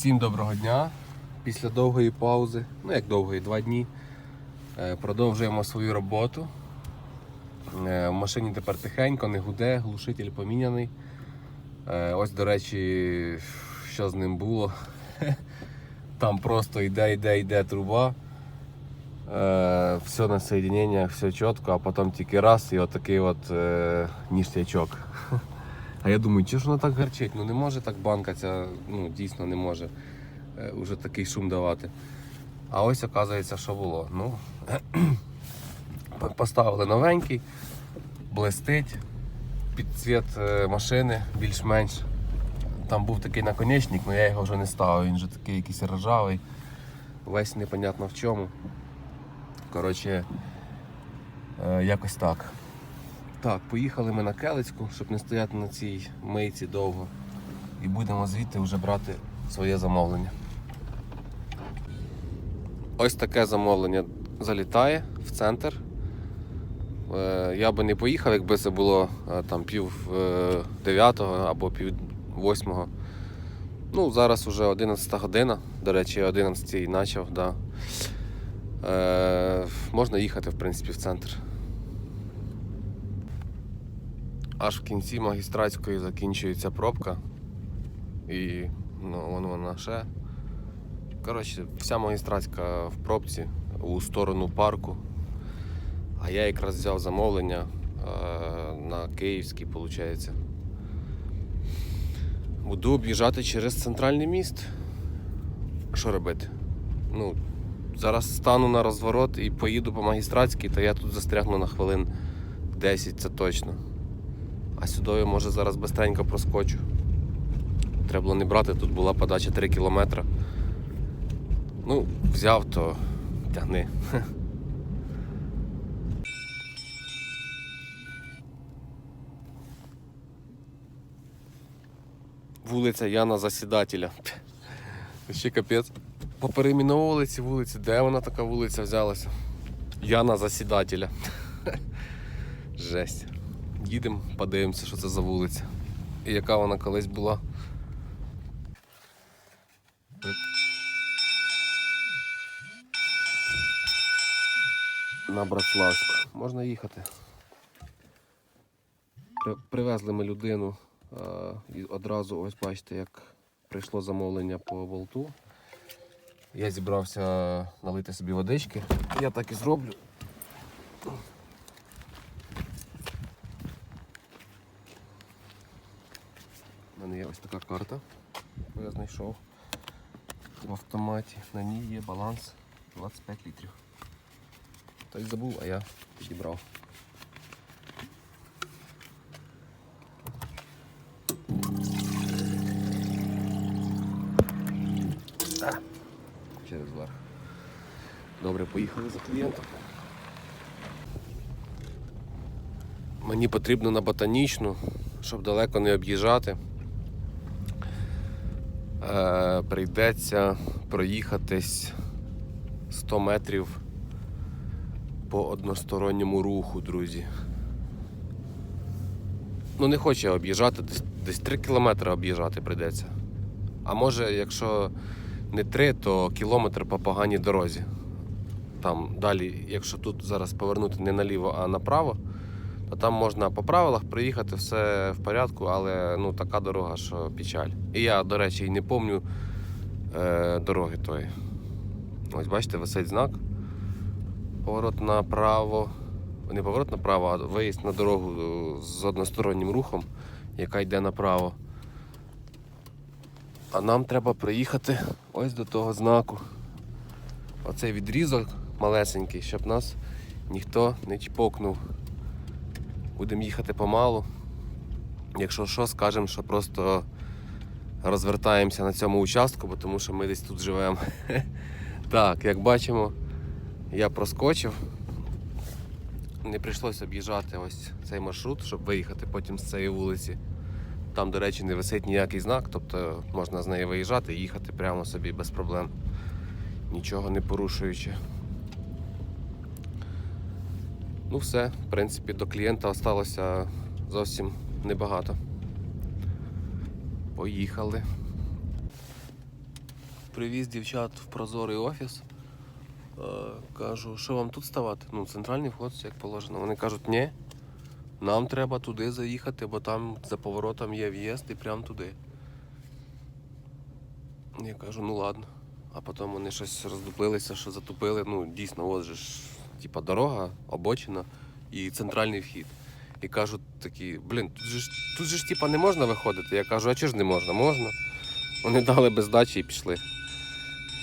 Всім доброго дня. Після довгої паузи, ну як довгої, два дні, е, продовжуємо свою роботу. Е, В машині тепер тихенько, не гуде, глушитель поміняний. Е, Ось, до речі, що з ним було. Там просто йде, йде, йде труба. Все на соєдиненнях, все чітко, а потім тільки раз і отакий от ніштячок. А я думаю, чи ж воно так гарчить? Ну не може так банка ця, ну дійсно не може е, уже такий шум давати. А ось оказується, що було. Ну, поставили новенький, блистить, під цвіт е, машини більш-менш. Там був такий наконечник, але я його вже не ставив, він вже такий якийсь ржавий, весь непонятно в чому. Коротше, е, якось так. Так, поїхали ми на Келицьку, щоб не стояти на цій мийці довго. І будемо звідти вже брати своє замовлення. Ось таке замовлення залітає в центр. Е, Я би не поїхав, якби це було е, там пів е, дев'ятого або пів восьмого. Ну, зараз вже 11 година. До речі, 11 почав, да. Е, можна їхати, в принципі, в центр. Аж в кінці магістратської закінчується пробка. І ну, вон вона ще. Коротше, вся магістратська в пробці у сторону парку. А я якраз взяв замовлення е, на Київський, виходить. Буду об'їжджати через центральний міст. Що робити? Ну, зараз стану на розворот і поїду по магістратській, то я тут застрягну на хвилин 10, це точно. А сюди може зараз быстренько проскочу. Треба було не брати, тут була подача 3 кілометри. Ну, взяв, то тягни. Вулиця Яна Засідателя. Ще капець. Поперемінували ці вулиці. Де вона така вулиця взялася? Яна Засідателя. Жесть. Їдемо, подивимося, що це за вулиця. І яка вона колись була. На Братславську. Можна їхати. Привезли ми людину. І одразу ось бачите, як прийшло замовлення по болту. Я зібрався налити собі водички. Я так і зроблю. Мене є ось така карта, яку я знайшов в автоматі. На ній є баланс 25 літрів. Хтось забув, а я підібрав. Через верх. Добре, поїхали за клієнтом. Мені потрібно на ботанічну, щоб далеко не об'їжджати. Е, прийдеться проїхатись 100 метрів по односторонньому руху, друзі. Ну не хочу я об'їжджати, десь, десь 3 кілометри об'їжджати прийдеться. А може, якщо не 3, то кілометр по поганій дорозі. Там далі, якщо тут зараз повернути не наліво, а направо, там можна по правилах приїхати все в порядку, але ну, така дорога, що печаль. І я, до речі, не пам'ятаю е, дороги тої. Ось бачите, висить знак. Поворот направо. Не поворот направо, а виїзд на дорогу е, з одностороннім рухом, яка йде направо. А нам треба приїхати ось до того знаку. Оцей відрізок малесенький, щоб нас ніхто не чпокнув. Будемо їхати помалу. Якщо що, скажемо, що просто розвертаємося на цьому участку, бо тому що ми десь тут живемо. Так, як бачимо, я проскочив. Не прийшлося об'їжджати ось цей маршрут, щоб виїхати потім з цієї вулиці. Там, до речі, не висить ніякий знак, тобто можна з неї виїжджати і їхати прямо собі без проблем, нічого не порушуючи. Ну все, в принципі, до клієнта залишилося зовсім небагато. Поїхали. привіз дівчат в прозорий офіс. Е, кажу, що вам тут ставати? Ну, центральний вход, як положено. Вони кажуть, ні, нам треба туди заїхати, бо там за поворотом є в'їзд і прямо туди. Я кажу, ну ладно. А потім вони щось роздуплилися, що затупили. Ну, дійсно, от же ж, типа дорога, обочина і центральний вхід. І кажуть такі, блін, тут же ж тут же ж типа не можна виходити. Я кажу, а чого ж не можна? Можна. Вони дали без дачі і пішли.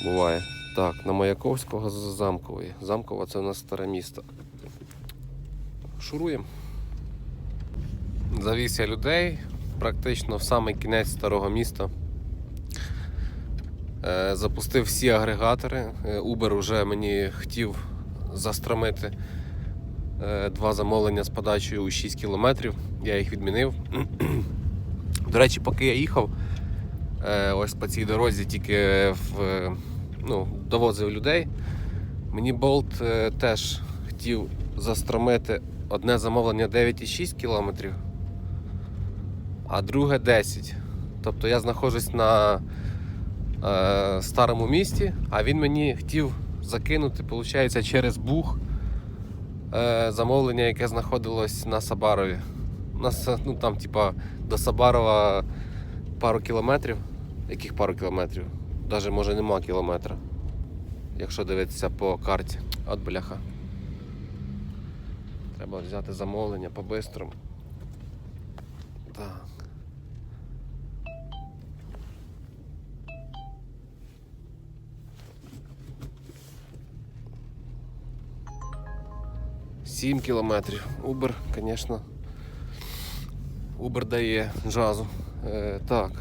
Буває. Так, на Маяковського з замкової. Замкова це у нас старе місто. Шуруємо. Завіз я людей практично в самий кінець старого міста. Е, Запустив всі агрегатори. Е, Uber вже мені хотів застромити е, два замовлення з подачею у 6 кілометрів. Я їх відмінив. До речі, поки я їхав, е, ось по цій дорозі тільки в, ну, довозив людей. Мені Болт е, теж хотів застромити одне замовлення 9,6 кілометрів, а друге 10. Тобто я знаходжусь на старому місті, а він мені хотів закинути, виходить, через Буг е, замовлення, яке знаходилось на Сабарові. У нас е, ну, там, типа, до Сабарова пару кілометрів. Яких пару кілометрів? Навіть може нема кілометра. Якщо дивитися по карті. От бляха. Треба взяти замовлення по-бистрому. Так. Сім кілометрів. Uber, звісно. Uber дає джазу. Е, так,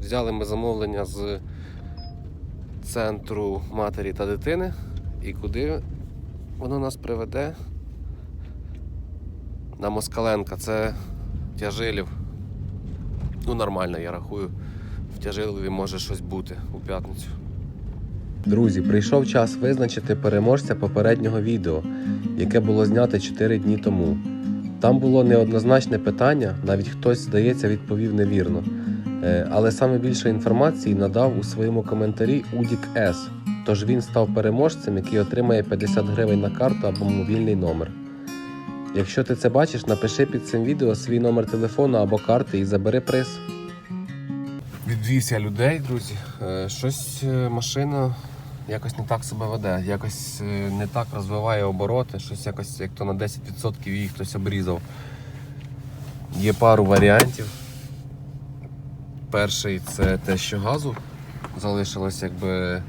взяли ми замовлення з центру матері та дитини. І куди воно нас приведе? На Москаленка, це Тяжилів. Ну, нормально, я рахую. В Тяжилові може щось бути у п'ятницю. Друзі, прийшов час визначити переможця попереднього відео, яке було знято 4 дні тому. Там було неоднозначне питання, навіть хтось, здається, відповів невірно. Е, Але саме більше інформації надав у своєму коментарі Удік С. Тож він став переможцем, який отримає 50 гривень на карту або мобільний номер. Якщо ти це бачиш, напиши під цим відео свій номер телефону або карти і забери приз. Відвівся людей, друзі. Е, Щось е, машина якось не так себе веде, якось е, не так розвиває обороти, щось якось як то на 10% її хтось обрізав. Є пару варіантів. Перший це те, що газу залишилось якби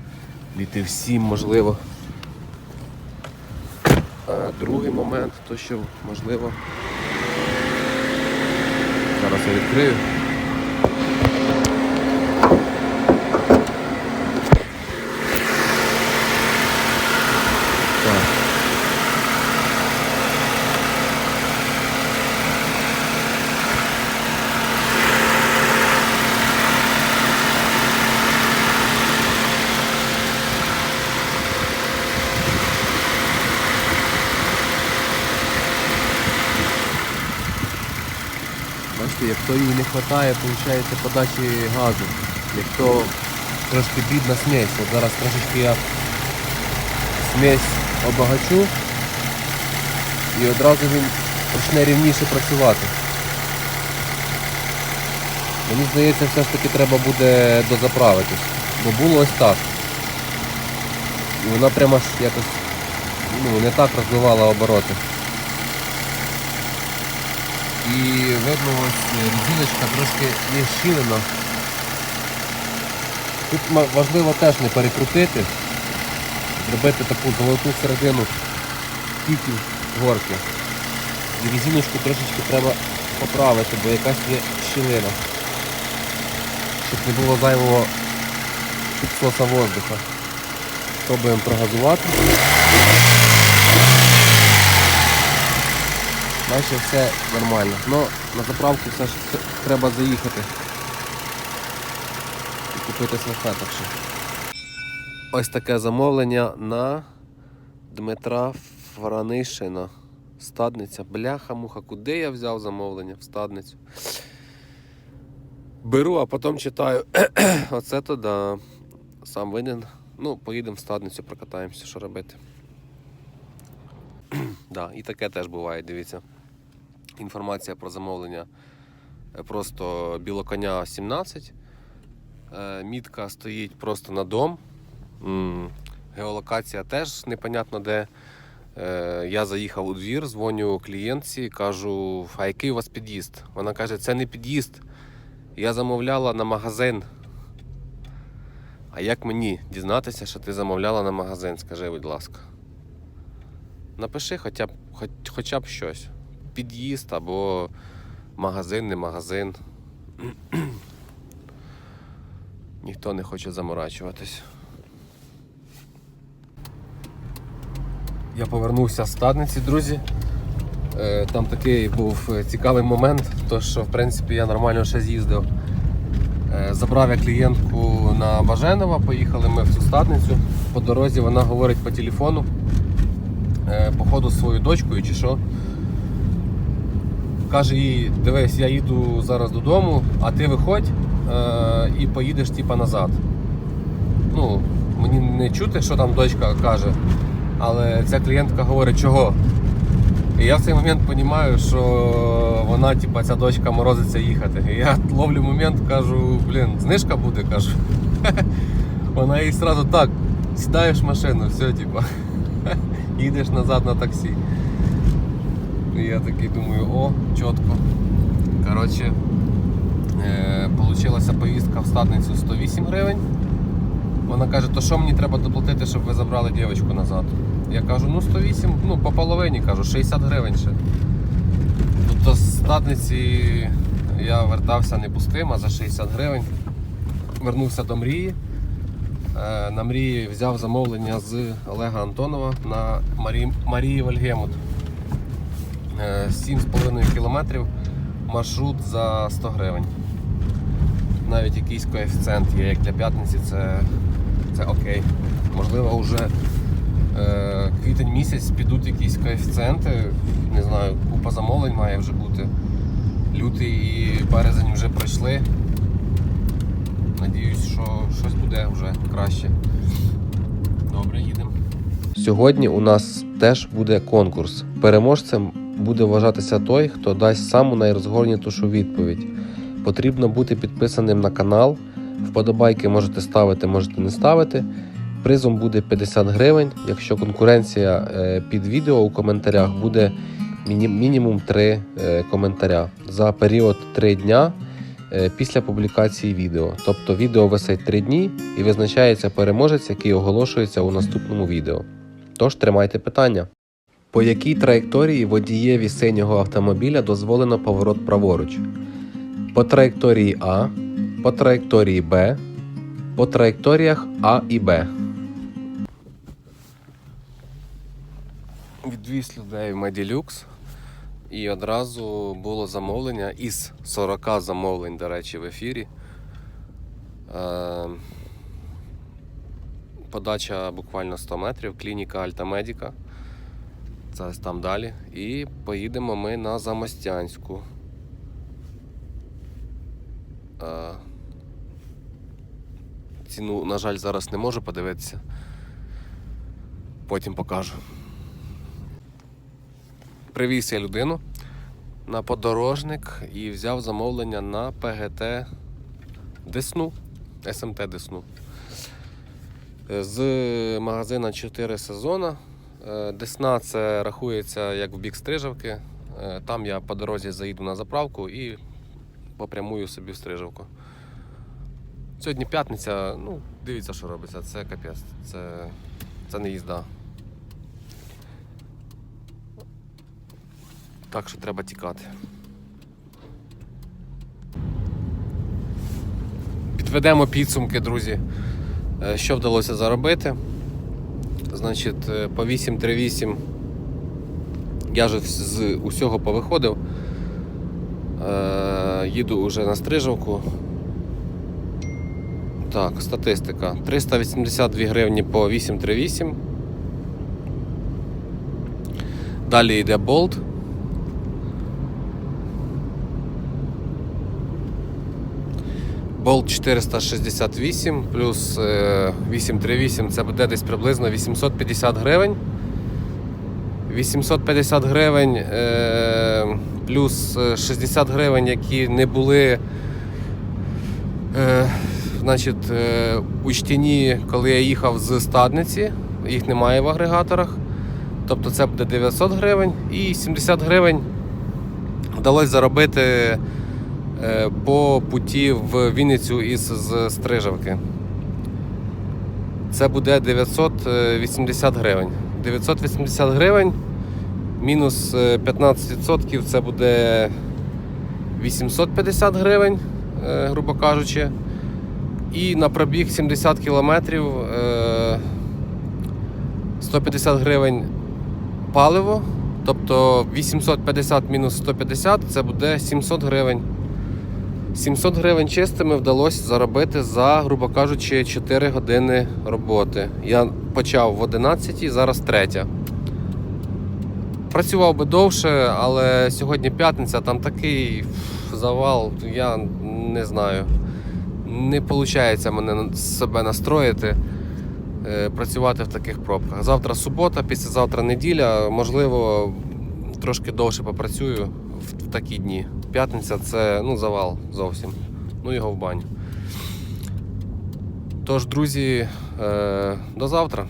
літив 7, можливо. А другий момент, то що можливо. Зараз я відкрию. Так. Їй не вистачає, виходить, подачі газу. Як то трошки бідна смесь. От зараз трошечки я смесь обагачу і одразу він почне рівніше працювати. Мені здається, все ж таки треба буде дозаправитись. Бо було ось так. І вона прямо ж якось ну, не так розвивала обороти. І видно ось резиночка трошки не щілена. Тут важливо теж не перекрутити, зробити таку золоту середину піків горки. І резиночку трошечки треба поправити, бо якась є щілина. Щоб не було зайвого підсоса воздуха. Пробуємо прогазувати. Наче все нормально. Ну, на заправку все ж треба заїхати. І купити салфеток ще. Ось таке замовлення на Дмитра Франишина. Стадниця. Бляха-муха. Куди я взяв замовлення? В стадницю. Беру, а потім читаю. Оце то да. сам винен. Ну, поїдемо в стадницю, прокатаємося, що робити. да, і таке теж буває, дивіться. Інформація про замовлення е, просто білоконя 17. Е, Мітка стоїть просто на дом. Геолокація теж непонятно де. Е, Я заїхав у двір, дзвоню клієнтці, кажу, а який у вас під'їзд? Вона каже, це не під'їзд. Я замовляла на магазин. А як мені дізнатися, що ти замовляла на магазин? Скажи, будь ласка. Напиши хоча б, хоч, хоча б щось. Під'їзд або магазин, не магазин. Ніхто не хоче заморачуватись. Я повернувся з стадниці, друзі. Е, Там такий був е, цікавий момент, то що в принципі я нормально ще з'їздив. Е, Забрав я клієнтку на Баженова, поїхали ми в цю стадницю. По дорозі вона говорить по телефону, походу з своєю дочкою чи що. Каже їй, дивись, я їду зараз додому, а ти виходь е, і поїдеш типа назад. Ну, мені не чути, що там дочка каже, але ця клієнтка говорить, чого. І я в цей момент розумію, що вона, типа, ця дочка морозиться їхати. І я ловлю момент, кажу, блін, знижка буде, кажу. Вона їй одразу так, сідаєш в машину, все, типа, їдеш назад на таксі. І я такий думаю, о, чітко. Коротше, е, получилася поїздка в стадницю 108 гривень. Вона каже, то що мені треба доплатити, щоб ви забрали дівчинку назад? Я кажу, ну 108, ну по половині кажу, 60 гривень ще. Тобто з стадниці я вертався не пустим, а за 60 гривень. Вернувся до мрії. Е, На мрії взяв замовлення з Олега Антонова на Марі... Марії Вальгемут. Е, 7,5 кілометрів маршрут за 100 гривень. Навіть якийсь коефіцієнт є, як для п'ятниці, це, це окей. Можливо, вже е, квітень місяць підуть якісь коефіцієнти. Не знаю, купа замовлень має вже бути. Лютий і березень вже пройшли. Надіюсь, що щось буде вже краще. Добре, їдемо. Сьогодні у нас теж буде конкурс. Переможцем буде вважатися той, хто дасть саму найрозгорнітушу відповідь. Потрібно бути підписаним на канал. Вподобайки можете ставити, можете не ставити. Призом буде 50 гривень. Якщо конкуренція е, під відео у коментарях буде мінімум 3 е, коментаря за період 3 дня е, після публікації відео. Тобто відео висить 3 дні і визначається переможець, який оголошується у наступному відео. Тож тримайте питання. По якій траєкторії водієві синього автомобіля дозволено поворот праворуч? По траєкторії А, по траєкторії Б, по траєкторіях А і Б. Відвіз людей в Меділюкс. І одразу було замовлення із 40 замовлень, до речі, в ефірі. Е, Подача буквально 100 метрів, клініка Альтамедіка. Це там далі. І поїдемо ми на Замостянську. Ціну, на жаль, зараз не можу подивитися. Потім покажу. Привіз я людину на подорожник і взяв замовлення на ПГТ Десну, СМТ Десну. З магазина 4 сезона. Е, Десна це рахується як в бік Стрижавки. Е, Там я по дорозі заїду на заправку і попрямую собі в Стрижавку. Сьогодні п'ятниця, ну, дивіться, що робиться. Це капець, це, це не їзда. Так що треба тікати. Підведемо підсумки, друзі. Е, Що вдалося заробити? Значить, е, по 838 я вже з усього повиходив. Е, Їду уже на стрижовку. Так, статистика. 382 гривні по 838. Далі йде болт. Болт 468 плюс е, 838 це буде десь приблизно 850 гривень. 850 гривень е, плюс е, 60 гривень, які не були е, значить, е, учтені, коли я їхав з стадниці, їх немає в агрегаторах. Тобто це буде 900 гривень і 70 гривень вдалося заробити е, по путі в Вінницю із Стрижавки. Це буде 980 гривень. 980 гривень мінус е, 15% це буде 850 гривень, е, грубо кажучи. І на пробіг 70 кілометрів е, 150 гривень паливо. Тобто 850 мінус 150 це буде 700 гривень. 700 гривень чистими вдалося заробити за, грубо кажучи, 4 години роботи. Я почав в 11, зараз третя. Працював би довше, але сьогодні п'ятниця, там такий завал, я не знаю. Не виходить мене себе настроїти, е, працювати в таких пробках. Завтра субота, післязавтра неділя, можливо, трошки довше попрацюю в такі дні. П'ятниця це ну, завал зовсім. Ну його в баню. Тож, друзі, е, до завтра.